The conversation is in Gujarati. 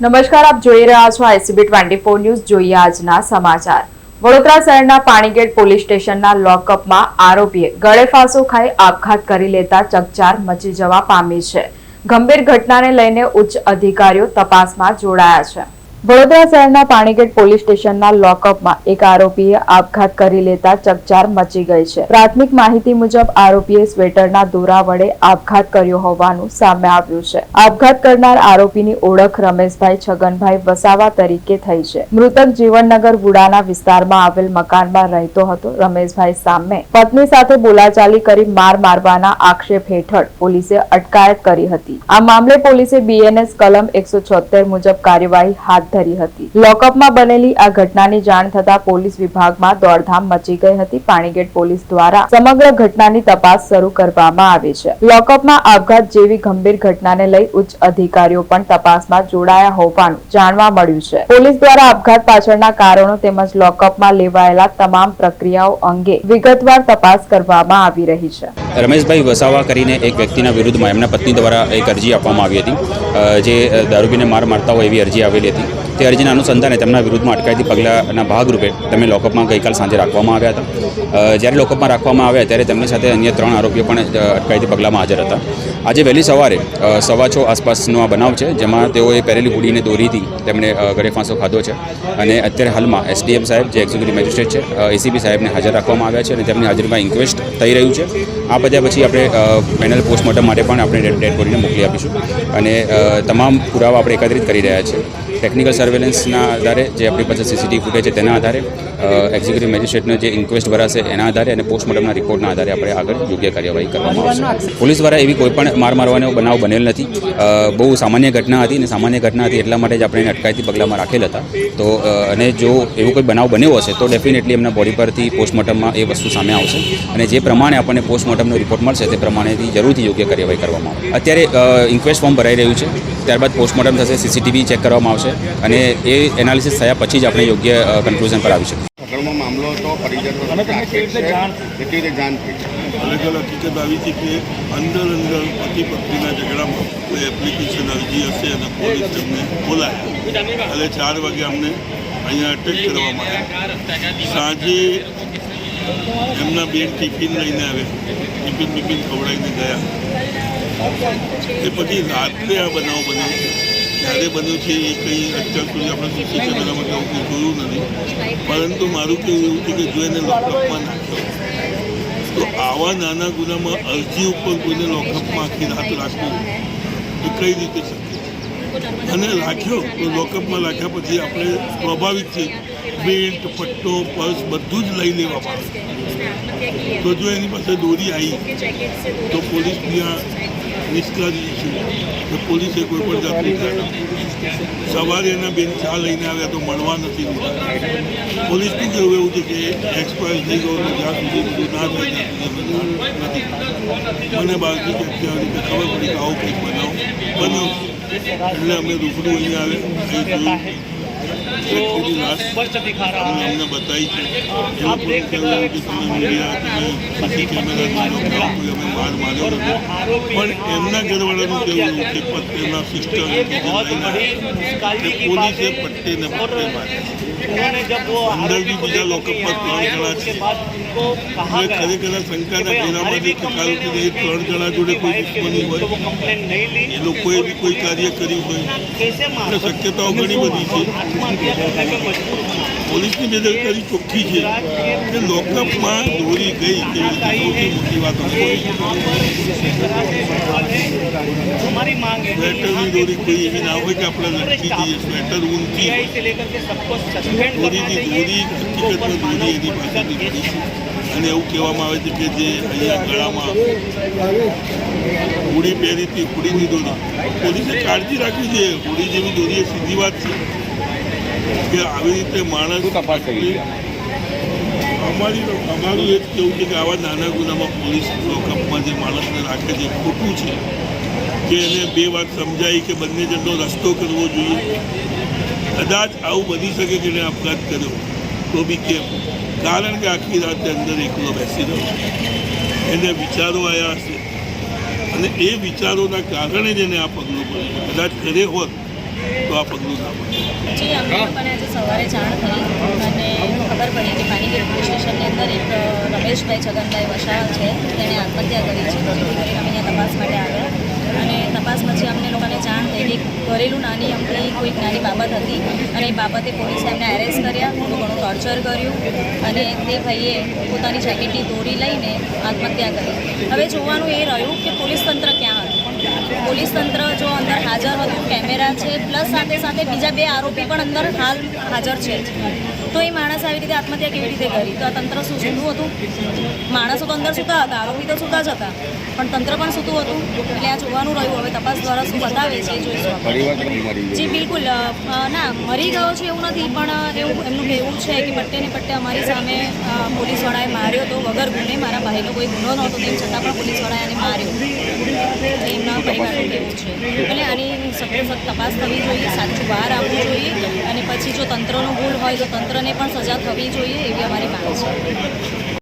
નમસ્કાર, આપ જોઈ રહ્યા છો આઈસીબી ટ્વેન્ટી ફોર ન્યૂઝ. જોઈએ આજના સમાચાર. વડોદરા શહેરના પાણીગેટ પોલીસ સ્ટેશનના લોકઅપમાં આરોપીએ ગળે ફાંસો ખાઈ આપઘાત કરી લેતા ચકચાર મચી જવા પામી છે. ગંભીર ઘટનાને લઈને ઉચ્ચ અધિકારીઓ તપાસમાં જોડાયા છે. વડોદરા શહેરના પાણીગેટ પોલીસ સ્ટેશનના લોકઅપમાં એક આરોપીએ આપઘાત કરી લેતા ચકચાર મચી ગઈ છે. પ્રાથમિક માહિતી મુજબ આરોપીએ સ્વેટરના દોરા વડે આપઘાત કર્યો હોવાનું સામે આવ્યું છે. આપઘાત કરનાર આરોપીની ઓળખ રમેશભાઈ છગનભાઈ વસાવા તરીકે થઈ છે. મૃતક જીવનનગર વુડાના વિસ્તારમાં આવેલ મકાનમાં રહેતો હતો. રમેશભાઈ સામે પત્ની સાથે બોલાચાલી કરી માર મારવાના આક્ષેપ હેઠળ પોલીસે અટકાયત કરી હતી. આ મામલે પોલીસે બીએનએસ કલમ એકસો મુજબ કાર્યવાહી હાથ ધરી હતી. લોકઅપમાં બનેલી આ ઘટનાની જાણ થતા પોલીસ વિભાગમાં દોડધામ મચી ગઈ હતી. પાણીગેટ પોલીસ દ્વારા સમગ્ર ઘટનાની તપાસ શરૂ કરવામાં આવી છે. લોકઅપમાં આપઘાત જેવી ગંભીર ઘટનાને લઈ ઉચ્ચ અધિકારીઓ પણ તપાસમાં જોડાયા હોવાનું જાણવા મળ્યું છે. પોલીસ દ્વારા આપઘાત પાછળના કારણો તેમજ લોકઅપમાં લેવાયેલા તમામ પ્રક્રિયાઓ અંગે વિગતવાર તપાસ કરવામાં આવી રહી છે. રમેશભાઈ વસાવા કરીને એક વ્યક્તિના વિરુદ્ધમાં એમના પત્ની દ્વારા એક અરજી આપવામાં આવી હતી જે દારૂબીને માર મારતા હોય એવી અરજી આવેલી હતી. તે અરજીના અનુસંધાને તેમના વિરુદ્ધમાં અટકાયતી પગલાંના ભાગરૂપે તેમને લોકઅપમાં ગઈકાલ સાંજે રાખવામાં આવ્યા હતા. જ્યારે લોકઅપમાં રાખવામાં આવ્યા ત્યારે તેમની સાથે અન્ય ત્રણ આરોપીઓ પણ અટકાયતી પગલામાં હાજર હતા. આજે વહેલી સવારે સવા છ આસપાસનો આ બનાવ છે, જેમાં તેઓએ પહેરેલી હુડીને દોરીથી તેમણે ગળે ફાંસો ખાધો છે. અને અત્યારે હાલમાં એસડીએમ સાહેબ, જે એક્ઝિક્યુટિવ મેજિસ્ટ્રેટ છે એસીપી સાહેબને હાજર રાખવામાં આવ્યા છે અને તેમની હાજરીમાં ઇન્ક્વેસ્ટ થઈ રહ્યું છે. આ બધા પછી આપણે પેનલ પોસ્ટમોર્ટમ માટે પણ આપણે ડેડ બોડીને મોકલી આપીશું. અને તમામ પુરાવા આપણે એકત્રિત કરી રહ્યા છીએ. ટેકનિકલ સર્વેલન્સના આધારે જે આપણી પાસે સીસીટીવી ફૂટેજ છે તેના આધારે એક્ઝિક્યુટિવ મેજિસ્ટ્રેટનો જે ઇન્ક્વેસ્ટ ભરાશે એના આધારે અને પોસ્ટમોર્ટમના રિપોર્ટના આધારે આપણે આગળ યોગ્ય કાર્યવાહી કરવામાં આવશે. પોલીસ દ્વારા એવી કોઈ પણ માર મારવાનો બનાવ બનેલ નથી. બહુ સામાન્ય ઘટના હતી અને સામાન્ય ઘટના હતી એટલા માટે જ આપણે એને અટકાયતી પગલામાં રાખેલ હતા. તો અને જો એવો કોઈ બનાવ બન્યો હશે તો ડેફિનેટલી એમના બોડી પરથી પોસ્ટમોર્ટમમાં એ વસ્તુ સામે આવશે. અને જે પ્રમાણે આપણને પોસ્ટમોર્ટમનો રિપોર્ટ મળશે તે પ્રમાણેથી જરૂરથી યોગ્ય કાર્યવાહી કરવામાં આવશે. અત્યારે ઇન્ક્વેસ્ટ ફોર્મ ભરાઈ રહ્યું છે. ત્યારબાદ પોસ્ટમોર્ટમ થશે સીસીટીવી ચેક કરવામાં આવશે. અને એ એનાલિસિસ થયા પછી જ આપણે યોગ્ય કન્ક્લુઝન પર આવી શકીએ. મામલો હતો પરિજનો અને રીતે જાણ- કેવી રીતે જાણ થઈ. અલગ અલગ હકીકત આવી છે કે અંદર અંદર પતિ પત્નીના ઝઘડામાં કોઈ એપ્લિકેશન અરજી હશે અને પોલીસ તમને બોલાય એટલે ચાર વાગે અમને અહીંયા અટેક કરવામાં આવ્યા સાંજે એમના બેન ટિફિન લઈને આવે. ટિફિન બિફિન ખવડાવીને ગયા. એ પછી રાત્રે આ બનાવ બન્યો. ક્યારે બન્યું છે એ કંઈ અત્યાર સુધી આપણે સીસી કેમેરામાં કે કંઈ જોયું નથી. પરંતુ મારું કેવું એવું છે કે જો એને લોકઅપમાં નાખ્યો, તો આવા નાના ગુનામાં અરજી ઉપર કોઈને લોકઅપમાં આખી રાત રાખવું એ કઈ રીતે શક્ય? અને રાખ્યો, તો લોકઅપમાં રાખ્યા પછી આપણે સ્વાભાવિક છે બેલ્ટ પટ્ટો, પર્સ બધું જ લઈ લેવામાં આવે. તો જો એની પાસે દોરી આવી, તો પોલીસ ત્યાં છે. તો પોલીસે કોઈ પણ જાતની. સવારે એના બેન ચા લઈને આવ્યા તો મળવા નથી પોલીસનું કહેવું એવું છે કે એક્સપાયર થઈ ગયો તો જ્યાં સુધી બધું ના થાય નથી મને બાળકી અત્યારે રીતે ખબર પડી કે આવો કંઈક બનાવ. બન્યો. એટલે અમે રૂબરૂ અહીંયા આવ્યા. અહીં दिखा रहा है हमने बताई બતાવી છે देख सकते हैं કે તમે મીડિયા તમે કેમેરા લો કે અમે માર માર્યો નથી પણ એમના ઘરવાળાનું કેવું કે પત્તેના સિસ્ટર પોલીસે પટ્ટેને પટ્ટે માર્યા અંદર બી બીજા લોકઅપમાં ત્રણ જણા છે ખરેખર શંકાના ત્રણ જણા જોડે કોઈ દુશ્મની હોય એ લોકોએ બી કોઈ કાર્ય કર્યું હોય. અને શક્યતાઓ ઘણી બધી છે. પોલીસની બેદરકારી ચોખ્ખી છે. કે લોકઅપમાં દોરી ગઈ તેવી રીતે મોટી વાત સ્વેટરની દોરી કોઈ એવી ના હોય કે આપણે લટકી જઈએ સ્વેટર ઊંચી દોરીની દોરી હકીકતમાં દોરી એની પાસેની અને એવું કહેવામાં આવે છે કે જે અહીંયા ગળામાં હુડી પહેરી હતી હુડીની દોરી. પોલીસે કાળજી રાખવી જોઈએ હુડી જેવી દોરી એ સીધી વાત છે કે આવી રીતે માણસ અમારી અમારું એ જ કેવું છે કે આવા નાના ગુનામાં પોલીસ લોકઅપમાં જે માણસને રાખે છે ખોટું છે કે એને બે વાત સમજાય કે બંને જણનો રસ્તો કરવો જોઈએ. કદાચ આવું બની શકે કે એને આપઘાત કર્યો. તો બી કેમ? કારણ કે આખી રાત અંદર એકલો બેસી રહ્યો એને વિચારો આવ્યા હશે. અને એ વિચારોના કારણે જ એને આ પગલું પડ્યું કદાચ ઘરે હોત તો આ પગલું ના પડે સવારે જાણ થઈ અને ખબર પડી કે પાણીગેટ પોલીસ અંદર એક રમેશભાઈ છગનભાઈ વસાવા છે. તેણે આત્મહત્યા કરી છે. જેથી કરીને અમે તપાસ માટે આવ્યા. અને તપાસ પછી અમને લોકોને જાણ થઈ ઘરેલું નાની અમની કોઈક નાની બાબત હતી અને એ બાબતે પોલીસે એમને એરેસ્ટ કર્યા. થોડું ઘણું ટોર્ચર કર્યું અને તે ભાઈએ પોતાની જેકેટની દોરી લઈને આત્મહત્યા કરી. હવે જોવાનું એ રહ્યું કે પોલીસ તંત્ર ક્યાં હતું? પોલીસ તંત્ર જો અંદર હાજર હતું કેમેરા છે પ્લસ સાથે સાથે બીજા બે આરોપી પણ અંદર હાલ હાજર છે. તો એ માણસ આવી રીતે આત્મહત્યા કેવી રીતે કરી? તો આ તંત્ર શું સૂતું હતું? માણસો તો અંદર સૂતા હતા, આરોપી તો સૂતા જ હતા, પણ તંત્ર પણ સૂતું હતું. એટલે આ જોવાનું રહ્યું. હવે તપાસ દ્વારા શું બતાવે છે જોઈશું જી, બિલકુલ. ના, મરી ગયો છે એવું નથી, પણ એવું, એમનું કહેવું છે કે પટ્ટે ને પટ્ટે અમારી સામે પોલીસવાળાએ માર્યો તો વગર ગુને મારા ભાઈનો કોઈ ગુનો નહોતો, તેમ છતાં પણ પોલીસવાળાએ એને માર્યો. એમના પરિવારનું કહેવું છે. એટલે આની સખત તપાસ થવી જોઈએ, સાચું બહાર આવવું જોઈએ અને પછી જો તંત્રનો ભૂલ હોય તો તંત્રને પણ સજા થવી જોઈએ એવી અમારી માંગ છે.